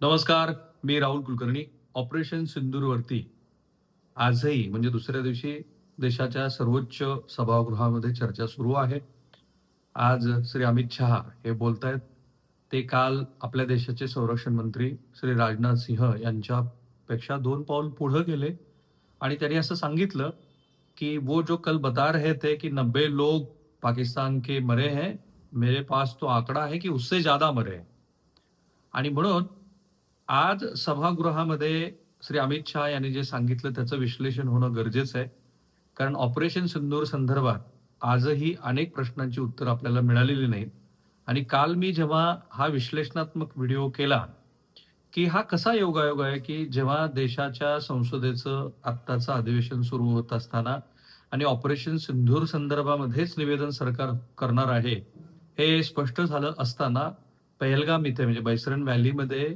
नमस्कार मी राहुल कुलकर्णी. ऑपरेशन सिंदूरवरती आजही म्हणजे दुसऱ्या दिवशी देशाच्या सर्वोच्च सभागृहामध्ये चर्चा सुरू आहे. आज श्री अमित शहा हे बोलत आहेत ते काल आपल्या देशाचे संरक्षण मंत्री श्री राजनाथ सिंह यांच्यापेक्षा दोन पाऊल पुढं गेले. आणि त्यांनी असं सांगितलं कि वो जो कल बता रहे थे कि नब्बे लोग पाकिस्तान के मरे हैं मेरे पास तो आकडा है कि उससे ज्यादा मरे हैं. आणि म्हणून आज सभागृहामध्ये श्री अमित शहा यांनी जे सांगितलं त्याचं विश्लेषण होणं गरजेचं आहे. कारण ऑपरेशन सिंदूर संदर्भात आजही अनेक प्रश्नांची उत्तर आपल्याला मिळालेली नाहीत आणि काल मी जेव्हा हा विश्लेषणात्मक व्हिडिओ केला की हा कसा योगायोग आहे की जेव्हा देशाच्या संसदेचं आत्ताचं अधिवेशन सुरू होत असताना आणि ऑपरेशन सिंधूर संदर्भामध्येच निवेदन सरकार करणार आहे हे स्पष्ट झालं असताना पहलगाम इथे म्हणजे बैसरन व्हॅलीमध्ये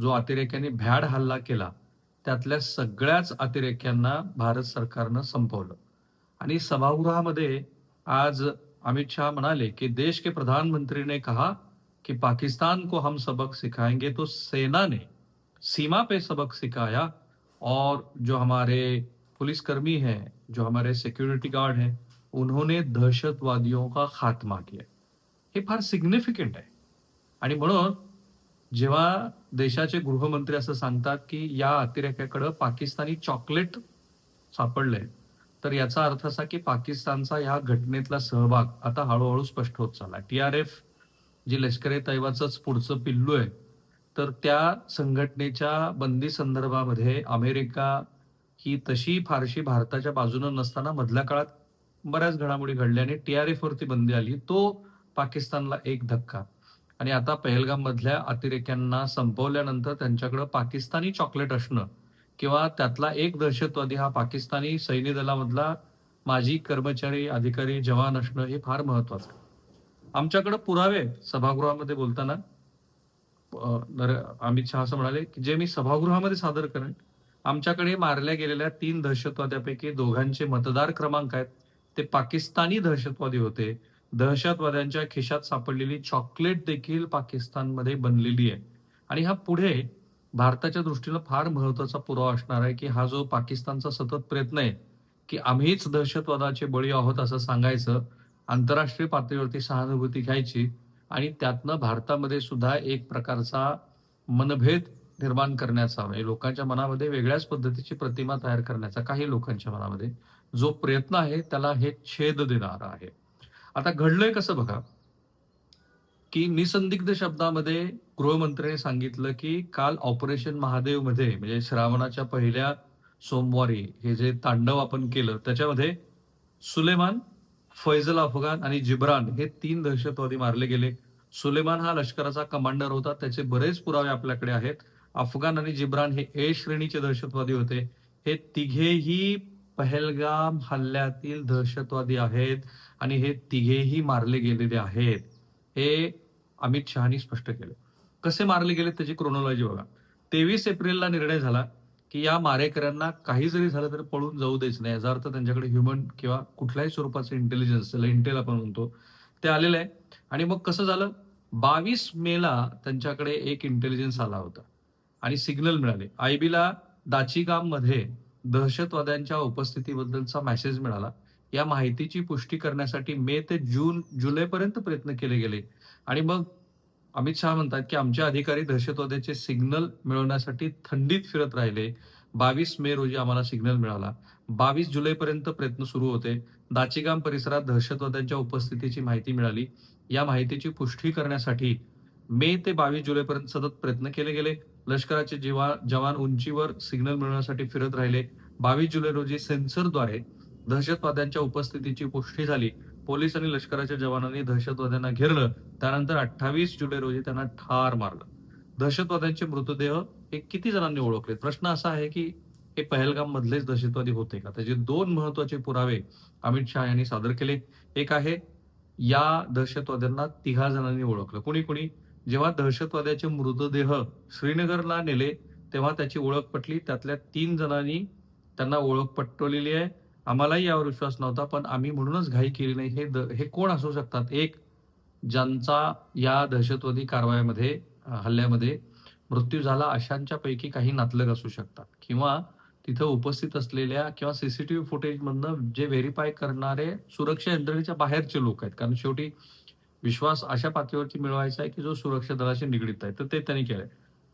जो अतिरेक्यांनी भ्याड हल्ला केला त्यातल्या सगळ्याच अतिरेक्यांना भारत सरकारनं संपवलं. आणि सभागृहामध्ये आज अमित शाह म्हणाले की देश के प्रधानमंत्री ने कहा कि पाकिस्तान को हम सबक सिखाएंगे तो सेना ने सीमा पे सबक सिखाया और जो हमारे पुलिसकर्मी हैं जो हमारे सिक्योरिटी गार्ड हैं उन्होंने दहशतवादियों का खात्मा किया हे। फार सिग्निफिकंट आहे आणि म्हणून जेव्हा देशाचे गृहमंत्री असं सांगतात की या अतिरेक्याकडं पाकिस्तानी चॉकलेट सापडलंय तर याचा अर्थ असा की पाकिस्तानचा या घटनेतला सहभाग आता हळूहळू स्पष्ट होत चालला टी आर एफ जी लष्कर ए तैवाचंच पुढचं पिल्लू आहे तर त्या संघटनेच्या बंदी संदर्भामध्ये अमेरिका ही तशी फारशी भारताच्या बाजूनं नसताना मधल्या काळात बऱ्याच घडामोडी घडल्या आणि टी आर एफ वरती बंदी आली तो पाकिस्तानला एक धक्का. आणि आता पहलगाम मधल्या अतिरेक्यांना संपवल्यानंतर त्यांच्याकडे पाकिस्तानी चॉकलेट असणं किंवा त्यातला एक दहशतवादी हा पाकिस्तानी सैन्य दलामधला माजी कर्मचारी अधिकारी जवान असणं हे फार महत्वाचं. आमच्याकडे पुरावे सभागृहामध्ये बोलताना अमित शहा असं म्हणाले की जे मी सभागृहामध्ये सादर करेन आमच्याकडे मारल्या गेलेल्या तीन दहशतवाद्यापैकी दोघांचे मतदार क्रमांक आहेत. ते पाकिस्तानी दहशतवादी होते. दहशतवाद्यांच्या खिशात सापडलेली चॉकलेट देखील पाकिस्तानमध्ये बनलेली आहे. आणि हा पुढे भारताच्या दृष्टीनं फार महत्त्वाचा पुरावा असणार आहे की हा जो पाकिस्तानचा सतत प्रयत्न आहे की आम्हीच दहशतवादाचे बळी आहोत असं सांगायचं आंतरराष्ट्रीय पातळीवरती सहानुभूती घ्यायची आणि त्यातनं भारतामध्ये सुद्धा एक प्रकारचा मनभेद निर्माण करण्याचा म्हणजे लोकांच्या मनामध्ये वेगळ्याच पद्धतीची प्रतिमा तयार करण्याचा काही लोकांच्या मनामध्ये जो प्रयत्न आहे त्याला हे छेद देणारा आहे. आता घडलंय कसं बघा? की निसंदिग्ध शब्दामध्ये गृहमंत्र्यांनी सांगितलं की काल ऑपरेशन महादेवमध्ये म्हणजे श्रावणाच्या पहिल्या सोमवारी हे जे तांडव आपण केलं त्याच्यामध्ये सुलेमान फैजल अफगाण आणि जिब्रान हे तीन दहशतवादी मारले गेले. सुलेमान हा लष्कराचा कमांडर होता त्याचे बरेच पुरावे आपल्याकडे आहेत. अफगाण आणि जिब्रान हे ए श्रेणीचे दहशतवादी होते. हे तिघेही पहलगाम हल्ल्यातील दहशतवादी आहेत आणि हे तिघेही मारले गेलेले आहेत. हे अमित शहानी स्पष्ट केलं. कसे मारले गेले त्याची क्रोनॉलॉजी बघा. तेवीस एप्रिलला निर्णय झाला की या मारेकऱ्यांना काही जरी झालं तरी पळून जाऊ द्यायचं नाही. याचा अर्थ त्यांच्याकडे ह्युमन किंवा कुठल्याही स्वरूपाचं इंटेलिजन्स त्याला इंटेल आपण म्हणतो ते आलेलं आहे. आणि मग कसं झालं? बावीस मेला त्यांच्याकडे एक इंटेलिजन्स आला होता आणि सिग्नल मिळाले. आयबीला दाचिगाममध्ये दहशतवाद्यांच्या उपस्थितीबद्दलचा मेसेज मिळाला. या माहितीची पुष्टी करण्यासाठी मे ते जून जुलैपर्यंत प्रयत्न केले गेले. आणि मग अमित शहा म्हणतात की आमचे अधिकारी दहशतवाद्याचे सिग्नल मिळवण्यासाठी थंडीत फिरत राहिले. बावीस मे रोजी आम्हाला सिग्नल मिळाला. बावीस जुलैपर्यंत प्रयत्न सुरू होते. दाचीगाम परिसरात दहशतवाद्यांच्या उपस्थितीची माहिती मिळाली. या माहितीची पुष्टी करण्यासाठी मे ते बावीस जुलैपर्यंत सतत प्रयत्न केले गेले. लष्कराचे जेव्हा जवान उंचीवर सिग्नल मिळवण्यासाठी फिरत राहिले. बावीस जुलै रोजी सेन्सरद्वारे दहशतवाद्यांच्या उपस्थितीची पुष्टी झाली. पोलीस आणि लष्कराच्या जवानांनी दहशतवाद्यांना घेरलं. त्यानंतर अठ्ठावीस जुलै रोजी त्यांना ठार मारलं. दहशतवाद्यांचे मृतदेह हे किती जणांनी ओळखले? प्रश्न असा आहे की हे पहलगाम मधलेच दहशतवादी होते का? त्याचे दोन महत्त्वाचे पुरावे अमित शहा यांनी सादर केले. एक आहे या दहशतवाद्यांना तिघा जणांनी ओळखलं. कुणी कुणी जेव्हा दहशतवाद्याचे मृतदेह श्रीनगरला नेले तेव्हा त्याची ओळख पटली. त्यातल्या तीन जणांनी त्यांना ओळख पटवलेली आहे. आम्हालाही यावर विश्वास नव्हता पण आम्ही म्हणूनच घाई केली नाही. हे द- हे कोण असू शकतात? एक ज्यांचा या दहशतवादी कारवायामध्ये हल्ल्यामध्ये मृत्यू झाला अशांच्या पैकी काही नातलग असू शकतात. किंवा तिथं उपस्थित असलेल्या किंवा सीसीटीव्ही फुटेजमधनं जे व्हेरीफाय करणारे सुरक्षा यंत्रणेच्या बाहेरचे लोक आहेत. कारण शेवटी विश्वास अशा पातळीवरती मिळवायचा आहे की जो सुरक्षा दलाशी निगडीत आहे. तर ते त्यांनी केलंय.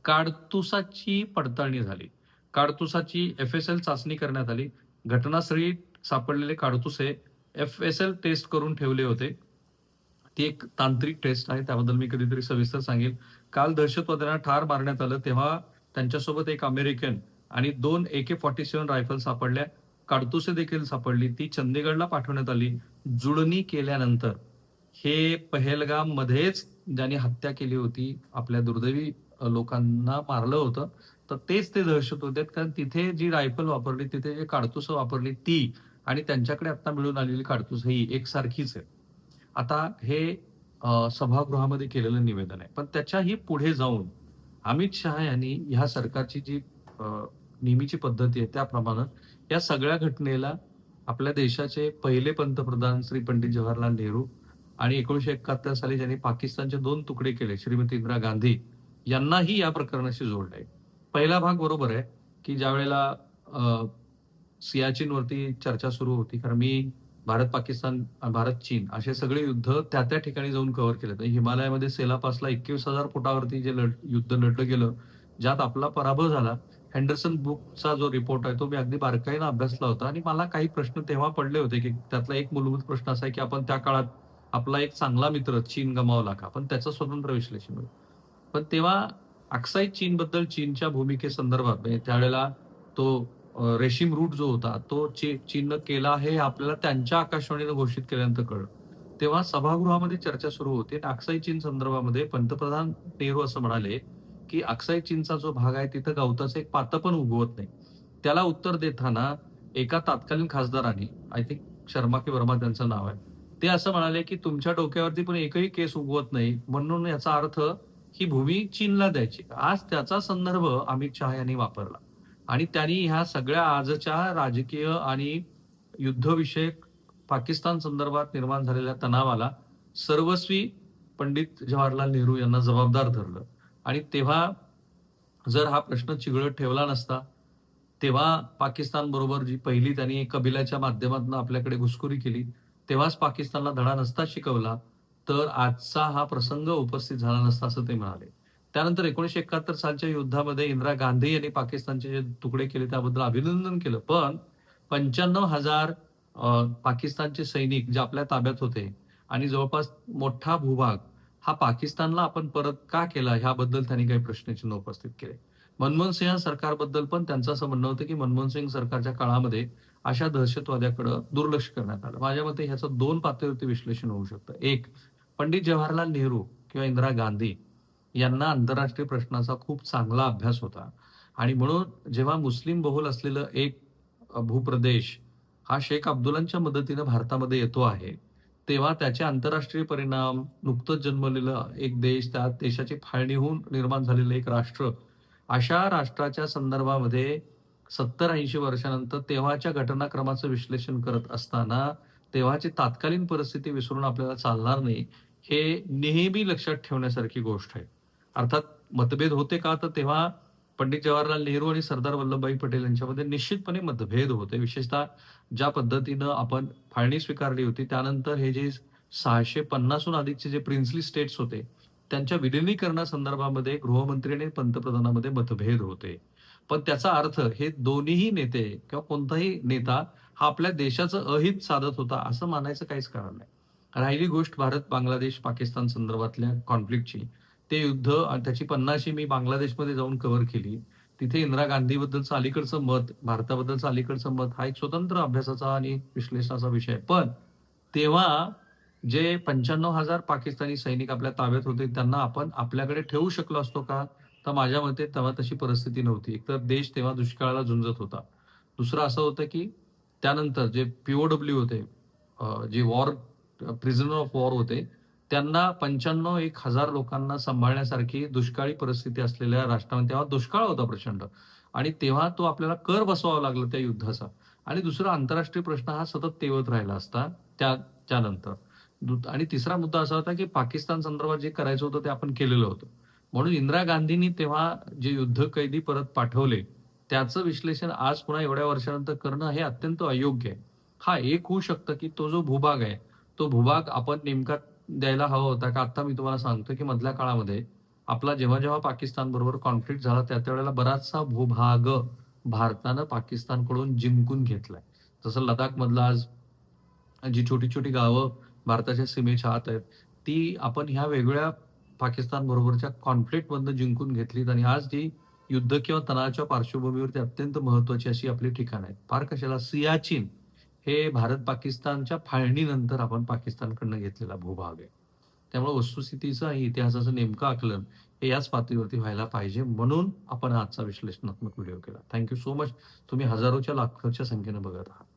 काडतुसाची पडताळणी झाली. काडतुसाची एफ एस एल चाचणी करण्यात आली. घटनास्थळी सापडलेले काडतूस हे एफ एस एल टेस्ट करून ठेवले होते. ती एक तांत्रिक टेस्ट आहे. त्याबद्दल मी कधीतरी सविस्तर सांगेल. काल दहशतवाद्यांना ठार मारण्यात आलं. तेव्हा त्यांच्यासोबत एक अमेरिकन आणि दोन A K forty seven rifle सापडल्या. काडतुसे देखील सापडली. ती चंदीगडला पाठवण्यात आली. जुळणी केल्यानंतर हे पहेलगाम मध्येच ज्यांनी हत्या केली होती आपल्या दुर्दैवी लोकांना मारलं होतं तर तेच ते दहशत होते. कारण तिथे जी रायफल वापरली तिथे जे काडतुसं वापरली ती आणि त्यांच्याकडे आता मिळून आलेली काडतूस ही एकसारखीच आहे. आता हे सभागृहामध्ये केलेलं निवेदन आहे. पण त्याच्याही पुढे जाऊन अमित शहा यांनी ह्या सरकारची जी नेहमीची पद्धती आहे त्याप्रमाणे या सगळ्या घटनेला आपल्या देशाचे पहिले पंतप्रधान श्री पंडित जवाहरलाल नेहरू आणि एकोणीशे एकाहत्तर साली ज्यांनी पाकिस्तानचे दोन तुकडे केले श्रीमती इंदिरा गांधी यांनाही या प्रकरणाशी जोडले पहिला भाग बरोबर आहे की ज्या वेळेला सियाचीनवरती चर्चा सुरू होती कारण मी भारत पाकिस्तान भारत चीन असे सगळे युद्ध त्या त्या ठिकाणी जाऊन कव्हर केले तर हिमालयामध्ये सेलापासला एकवीस हजार फुटावरती जे लढ युद्ध लढलं गेलं ज्यात आपला पराभव झाला हँडरसन बुकचा जो रिपोर्ट आहे तो मी अगदी बारकाईनं अभ्यासला होता आणि मला काही प्रश्न तेव्हा पडले होते की त्यातला एक मूलभूत प्रश्न असा आहे की आपण त्या काळात आपला एक चांगला मित्र चीन गमावला का? पण त्याचं स्वतंत्र विश्लेषण होईल. पण तेव्हा अक्साई चीनबद्दल चीनच्या भूमिकेसंदर्भात म्हणजे त्यावेळेला तो रेशीम रूट जो होता तो ची चीननं केला हे आपल्याला त्यांच्या आकाशवाणीनं घोषित केल्यानंतर कळलं. तेव्हा सभागृहामध्ये चर्चा सुरू होती आणि अक्साई चीन संदर्भामध्ये पंतप्रधान नेहरू असं म्हणाले की अक्साई चीनचा जो भाग आहे तिथं गवताचं एक पातं पण उगवत नाही. त्याला उत्तर देताना एका तात्कालीन खासदारांनी आय थिंक शर्मा की वर्मा त्यांचं नाव आहे ते असं म्हणाले की तुमच्या डोक्यावरती पण एकही केस उगवत नाही. म्हणून याचा अर्थ ही भूमी चीनला द्यायची. आज त्याचा संदर्भ अमित शहा यांनी वापरला. आणि त्यांनी ह्या सगळ्या आजच्या राजकीय आणि युद्धविषयक पाकिस्तान संदर्भात निर्माण झालेल्या तणावाला सर्वस्वी पंडित जवाहरलाल नेहरू यांना जबाबदार धरलं. आणि तेव्हा जर हा प्रश्न चिघळत ठेवला नसता तेव्हा पाकिस्तान बरोबर जी पहिली त्यांनी कबिलाच्या माध्यमातून आपल्याकडे घुसखोरी केली तेव्हाच पाकिस्तानला धडा नसता शिकवला तर आजचा हा प्रसंग उपस्थित झाला नसता असं ते म्हणाले. त्यानंतर एकोणीशे एकाहत्तर सालच्या युद्धामध्ये इंदिरा गांधी यांनी पाकिस्तानचे जे तुकडे केले त्याबद्दल अभिनंदन केलं. पण पंच्याण्णव हजार पाकिस्तानचे सैनिक जे आपल्या ताब्यात होते आणि जवळपास मोठा भूभाग हा पाकिस्तानला आपण परत का केला ह्याबद्दल त्यांनी काही प्रश्नचिन्ह उपस्थित केले. मनमोहन सिंह सरकारबद्दल पण त्यांचं असं म्हणणं होतं की मनमोहन सिंग सरकारच्या काळामध्ये अशा दहशतवाद्याकडं दुर्लक्ष करण्यात आलं. माझ्या मते ह्याचं दोन पातळीवरती विश्लेषण होऊ शकतं. एक पंडित जवाहरलाल नेहरू किंवा इंदिरा गांधी यांना आंतरराष्ट्रीय प्रश्नाचा खूप चांगला अभ्यास होता. आणि म्हणून जेव्हा मुस्लिम बहुल असलेलं एक भूप्रदेश हा शेख अब्दुलांच्या मदतीनं भारतामध्ये येतो आहे तेव्हा त्याचे आंतरराष्ट्रीय परिणाम नुकतंच जन्मलेलं एक देश त्या देशाची फाळणी होऊन निर्माण झालेलं एक राष्ट्र अशा राष्ट्राच्या संदर्भामध्ये सत्तर ऐंशी वर्षानंतर तेव्हाच्या घटनाक्रमाचं विश्लेषण करत असताना तेव्हाची तात्कालीन परिस्थिती विसरून आपल्याला चालणार नाही हे नेहमी लक्षात ठेवण्यासारखी गोष्ट आहे. अर्थात मतभेद होते का? तर तेव्हा पंडित जवाहरलाल नेहरू आणि सरदार वल्लभभाई पटेल यांच्यामध्ये निश्चितपणे मतभेद होते. विशेषतः ज्या पद्धतीनं आपण फाळणी स्वीकारली होती त्यानंतर हे जे सहाशे पन्नासहून अधिकचे जे प्रिन्सली स्टेट्स होते त्यांच्या विलिनीकरणासंदर्भामध्ये गृहमंत्री आणि पंतप्रधानामध्ये मतभेद होते. पण त्याचा अर्थ हे दोन्हीही नेते किंवा कोणताही नेता हा आपल्या देशाचं अहित साधत होता असं मानायचं काहीच कारण नाही. राहिली गोष्ट भारत बांगलादेश पाकिस्तान संदर्भातल्या कॉन्फ्लिक्टची ते युद्ध आणि त्याची पन्नाशी मी बांगलादेशमध्ये जाऊन कव्हर केली. तिथे इंदिरा गांधीबद्दलचं अलीकडचं मत भारताबद्दलचं अलीकडचं मत हा एक स्वतंत्र अभ्यासाचा आणि विश्लेषणाचा विषय पण तेव्हा जे पंच्याण्णव हजार पाकिस्तानी सैनिक आपल्या ताब्यात होते त्यांना आपण आपल्याकडे ठेवू शकलो असतो का? तर माझ्या मते तेव्हा तशी परिस्थिती नव्हती. एकतर देश तेव्हा दुष्काळाला झुंजत होता. दुसरं असं होतं की त्यानंतर जे पीओडब्ल्यू होते जे वॉर प्रिझनर ऑफ वॉर होते त्यांना पंच्याण्णव एक हजार लोकांना सांभाळण्यासारखी दुष्काळी परिस्थिती असलेल्या राष्ट्रामध्ये तेव्हा दुष्काळ होता प्रचंड. आणि तेव्हा तो आपल्याला कर बसवावा लागला त्या युद्धाचा. आणि दुसरा आंतरराष्ट्रीय प्रश्न हा सतत तेवत राहिला असता त्या त्यानंतर. दु- आणि तिसरा मुद्दा असा होता की पाकिस्तान संदर्भात जे करायचं होतं ते आपण केलेलं होतं. म्हणून इंदिरा गांधींनी तेव्हा जे युद्ध कैदी परत पाठवले त्याचं विश्लेषण आज पुन्हा एवढ्या वर्षानंतर करणं हे अत्यंत अयोग्य आहे. हा एक होऊ शकतं की तो जो भूभाग आहे तो भूभाग आपण नेमका द्यायला हवा होता का? आता मी तुम्हाला सांगतो की मधल्या काळामध्ये आपला जेव्हा जेव्हा पाकिस्तान बरोबर कॉन्फ्लिक्ट झाला त्या त्यावेळेला बराचसा भूभाग भारतानं पाकिस्तानकडून जिंकून घेतलाय. जसं लडाख मधलं आज जी छोटी छोटी गावं भारताच्या सीमेच्या आत आहेत ती आपण ह्या वेगळ्या पाकिस्तान बरोबरच्या कॉन्फ्लिक्ट जिंकून घेतलीत आणि आज ती युद्ध किंवा तणावाच्या पार्श्वभूमीवरती अत्यंत महत्वाची अशी आपली ठिकाणं आहेत. फार कशाला? सियाचीन हे भारत पाकिस्तानच्या फाळणीनंतर आपण पाकिस्तानकडनं घेतलेला भूभाग आहे. त्यामुळे वस्तुस्थितीचं आणि इतिहासाचं नेमकं आकलन हे याच पातळीवरती व्हायला पाहिजे म्हणून आपण आजचा विश्लेषणात्मक व्हिडिओ केला. थँक्यू सो मच तुम्ही हजारोच्या लाखोच्या संख्येनं बघत आहात.